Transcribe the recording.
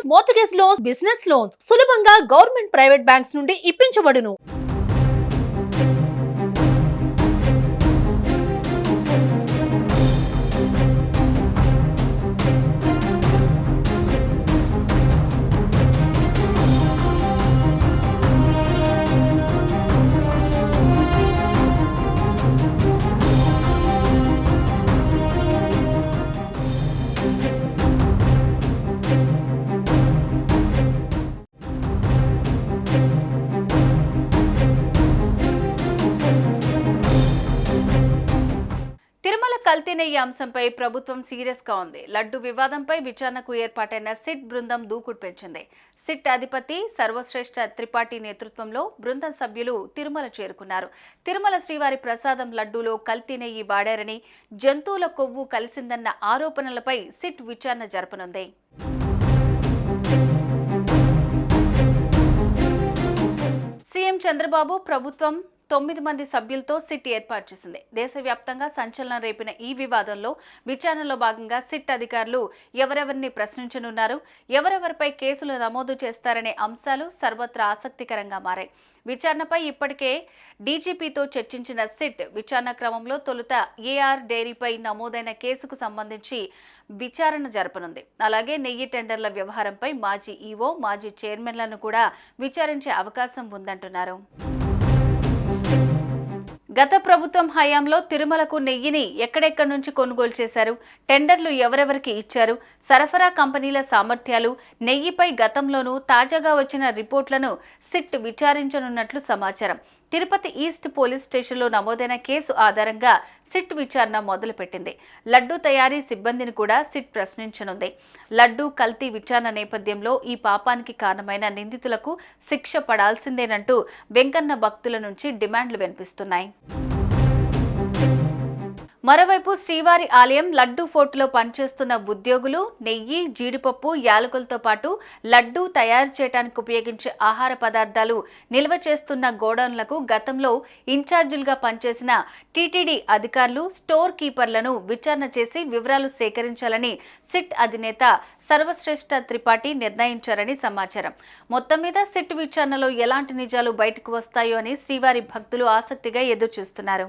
Loans mortgage loans business loans సులభంగా government private banks నుండి ఇప్పించబడును. కల్తీ నెయ్యి అంశంపై ప్రభుత్వం సీరియస్గా ఉంది. లడ్డు వివాదంపై విచారణకు ఏర్పాటైన సిట్ బృందం దూకుడు పెంచింది. సిట్ అధిపతి సర్వశ్రేష్ఠ త్రిపాఠి నేతృత్వంలో బృందం సభ్యులు తిరుమల చేరుకున్నారు. తిరుమల శ్రీవారి ప్రసాదం లడ్డూలో కల్తీ నెయ్యి వాడారని జంతువుల కొవ్వు కలిసిందన్న ఆరోపణలపై సిట్ విచారణ జరపనుంది. సీఎం చంద్రబాబు ప్రభుత్వం తొమ్మిది మంది సభ్యులతో సిట్ ఏర్పాటు చేసింది. దేశవ్యాప్తంగా సంచలనం రేపిన ఈ వివాదంలో విచారణలో భాగంగా సిట్ అధికారులు ఎవరెవరిని ప్రశ్నించనున్నారు ఎవరెవరిపై కేసులు నమోదు చేస్తారనే అంశాలు సర్వత్రా ఆసక్తికరంగా మారాయి. విచారణపై ఇప్పటికే డీజీపీతో చర్చించిన సిట్ విచారణ క్రమంలో తొలుత ఏఆర్ డైరీపై నమోదైన కేసుకు సంబంధించి విచారణ జరపనుంది. అలాగే నెయ్యి టెండర్ల వ్యవహారంపై మాజీ ఈవో మాజీ చైర్మన్లను కూడా విచారించే అవకాశం ఉందంటున్నారు. గత ప్రభుత్వం హయాంలో తిరుమలకు నెయ్యిని ఎక్కడెక్కడి నుంచి కొనుగోలు చేశారు? టెండర్లు ఎవరెవరికి ఇచ్చారు? సరఫరా కంపెనీల సామర్థ్యాలు నెయ్యిపై గతంలోనూ తాజాగా వచ్చిన రిపోర్ట్లను సిట్ విచారించనున్నట్లు సమాచారం. తిరుపతి ఈస్ట్ పోలీస్ స్టేషన్లో నమోదైన కేసు ఆధారంగా సిట్ విచారణ మొదలుపెట్టింది. లడ్డు తయారీ సిబ్బందిని కూడా సిట్ ప్రశ్నించనుంది. లడ్డూ కల్తీ విచారణ నేపథ్యంలో ఈ పాపానికి కారణమైన నిందితులకు శిక్ష పడాల్సిందేనంటూ వెంకన్న భక్తుల నుంచి డిమాండ్లు వినిపిస్తున్నాయి. మరోవైపు శ్రీవారి ఆలయం లడ్డూ ఫోర్టులో పనిచేస్తున్న ఉద్యోగులు నెయ్యి జీడిపప్పు యాలకులతో పాటు లడ్డూ తయారు చేయడానికి ఉపయోగించే ఆహార పదార్థాలు నిల్వ చేస్తున్న గోడౌన్లకు గతంలో ఇన్ఛార్జీలుగా పనిచేసిన టీటీడీ అధికారులు స్టోర్ కీపర్లను విచారణ చేసి వివరాలు సేకరించాలని సిట్ అధినేత సర్వశ్రేష్ఠ త్రిపాఠి నిర్ణయించారని సమాచారం. మొత్తం మీద సిట్ విచారణలో ఎలాంటి నిజాలు బయటకు వస్తాయో అని శ్రీవారి భక్తులు ఆసక్తిగా ఎదురుచూస్తున్నారు.